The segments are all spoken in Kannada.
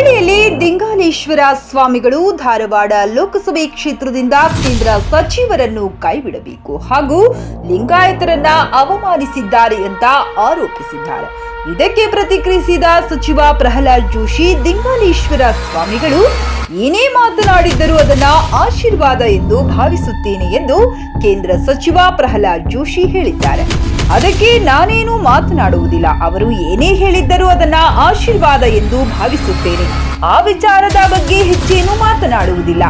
ಹುಬ್ಬಳ್ಳಿಯಲ್ಲಿ ದಿಂಗಾಲೇಶ್ವರ ಸ್ವಾಮಿಗಳು ಧಾರವಾಡ ಲೋಕಸಭೆ ಕ್ಷೇತ್ರದಿಂದ ಕೇಂದ್ರ ಸಚಿವರನ್ನು ಕೈಬಿಡಬೇಕು ಹಾಗೂ ಲಿಂಗಾಯತರನ್ನ ಅವಮಾನಿಸಿದ್ದಾರೆ ಅಂತ ಆರೋಪಿಸಿದ್ದಾರೆ. ಇದಕ್ಕೆ ಪ್ರತಿಕ್ರಿಯಿಸಿದ ಸಚಿವ ಪ್ರಹ್ಲಾದ್ ಜೋಶಿ ದಿಂಗಾಲೇಶ್ವರ ಸ್ವಾಮಿಗಳು ಏನೇ ಮಾತನಾಡಿದ್ದರೂ ಅದನ್ನ ಆಶೀರ್ವಾದ ಎಂದು ಭಾವಿಸುತ್ತೇನೆ ಎಂದು ಕೇಂದ್ರ ಸಚಿವ ಪ್ರಹ್ಲಾದ್ ಜೋಶಿ ಹೇಳಿದ್ದಾರೆ. ಅದಕ್ಕೆ ನಾನೇನು ಮಾತನಾಡುವುದಿಲ್ಲ. ಅವರು ಏನೇ ಹೇಳಿದ್ದರೂ ಅದನ್ನ ಆಶೀರ್ವಾದ ಎಂದು ಭಾವಿಸುತ್ತೇನೆ. ಆ ವಿಚಾರದ ಬಗ್ಗೆ ಹೆಚ್ಚೇನು ಮಾತನಾಡುವುದಿಲ್ಲ.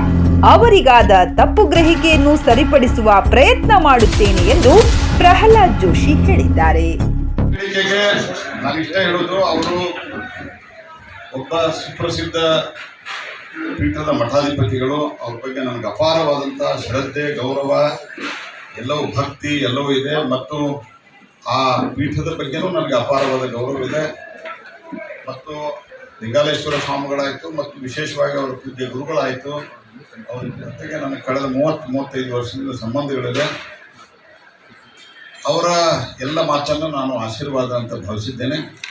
ಅವರಿಗಾದ ತಪ್ಪು ಗ್ರಹಿಕೆಯನ್ನು ಸರಿಪಡಿಸುವ ಪ್ರಯತ್ನ ಮಾಡುತ್ತೇನೆ ಎಂದು ಪ್ರಹ್ಲಾದ್ ಜೋಶಿ ಹೇಳಿದ್ದಾರೆ. ಅವರು ಒಬ್ಬ ಸುಪ್ರಸಿದ್ಧ ಪೀಠದ ಮಠಾಧಿಪತಿಗಳು, ಅವ್ರ ಬಗ್ಗೆ ನನಗೆ ಅಪಾರವಾದಂಥ ಶ್ರದ್ಧೆ, ಗೌರವ, ಎಲ್ಲವೂ ಭಕ್ತಿ, ಎಲ್ಲವೂ ಇದೆ. ಮತ್ತು ಆ ಪೀಠದ ಬಗ್ಗೆನೂ ನನಗೆ ಅಪಾರವಾದ ಗೌರವ ಇದೆ. ಮತ್ತು ಲಿಂಗಾಲೇಶ್ವರ ಸ್ವಾಮಿಗಳಾಯಿತು ಮತ್ತು ವಿಶೇಷವಾಗಿ ಅವರ ಪೂಜ್ಯ ಗುರುಗಳಾಯಿತು. ಅವರ ಜೊತೆಗೆ ನನಗೆ ಕಳೆದ ಮೂವತ್ತು, ಮೂವತ್ತೈದು ವರ್ಷದಿಂದ ಸಂಬಂಧಗಳಿದೆ ಅವರ ಎಲ್ಲ ಮಾತನ್ನು ನಾನು ಆಶೀರ್ವಾದ ಅಂತ ಭಾವಿಸಿದ್ದೇನೆ.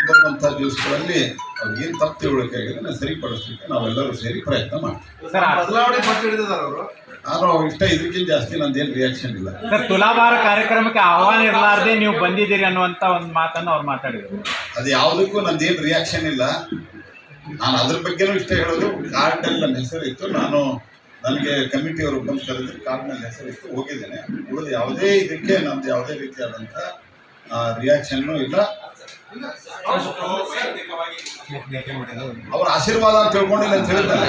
ಮುಂಬರುವಂಥ ದಿವಸಗಳಲ್ಲಿ ಅವ್ರಿಗೇನು ತಪ್ಪು ತಿಳುವಳಿಕೆ ಆಗಿದೆ ಅದನ್ನ ಸರಿಪಡಿಸಲಿಕ್ಕೆ ನಾವೆಲ್ಲರೂ ಸೇರಿ ಪ್ರಯತ್ನ ಮಾಡ್ತೀವಿ. ಬದಲಾವಣೆ ಅವರು? ಇಷ್ಟ ಇದಕ್ಕಿಂತ ಜಾಸ್ತಿ ನಂದೇನು ರಿಯಾಕ್ಷನ್ ಇಲ್ಲ. ಸರ್ ತುಲಾಭಾರ ಕಾರ್ಯಕ್ರಮಕ್ಕೆ ಆಹ್ವಾನ ಇರಲಾರ್ದೆ ನೀವು ಬಂದಿದ್ದೀರಿ ಅನ್ನುವಂತ ಒಂದು ಮಾತನ್ನು ಅವ್ರು ಮಾತಾಡಿದರು. ಅದು ಯಾವುದಕ್ಕೂ ನಂದೇನು ರಿಯಾಕ್ಷನ್ ಇಲ್ಲ. ನಾನು ಅದ್ರ ಬಗ್ಗೆನೂ ಇಷ್ಟ ಹೇಳೋದು ಕಾರ್ಡ್ನಲ್ಲಿ ನನ್ನ ಹೆಸರಿತ್ತು ನಾನು ನನಗೆ ಕಮಿಟಿಯವರು ಬಂದು ಕರೆದ್ರೆ ಕಾರ್ಡ್ನಲ್ಲಿ ಹೆಸರಿತ್ತು ಹೋಗಿದ್ದೇನೆ. ಉಳಿದು ಯಾವುದೇ ಇದಕ್ಕೆ ನಮ್ದು ಯಾವುದೇ ರೀತಿಯಾದಂಥ ರಿಯಾಕ್ಷನ್ನು ಇಲ್ಲ. ಅವ್ರ ಆಶೀರ್ವಾದ ಅಂತ ತಿಳ್ಕೊಂಡಿಲ್ಲ ಅಂತ ಹೇಳ್ತಾರೆ.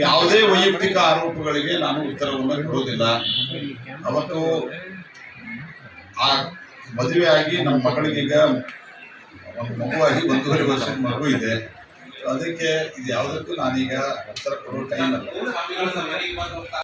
ಯಾವುದೇ ವೈಯಕ್ತಿಕ ಆರೋಪಗಳಿಗೆ ನಾನು ಉತ್ತರವನ್ನು ಕೊಡೋದಿಲ್ಲ ಅವತ್ತು ಆ ಮದುವೆ ಆಗಿ ನಮ್ಮ ಮಗಳಿಗೀಗ ಒಂದು ಮಗುವಾಗಿ ಒಂದೂವರೆ ವರ್ಷದ ಮಗು ಇದೆ. ಅದಕ್ಕೆ ಇದು ಯಾವುದಕ್ಕೂ ನಾನೀಗ ಉತ್ತರ ಕೊಡೋ ಟೈಮ್ ಅಲ್ಲ.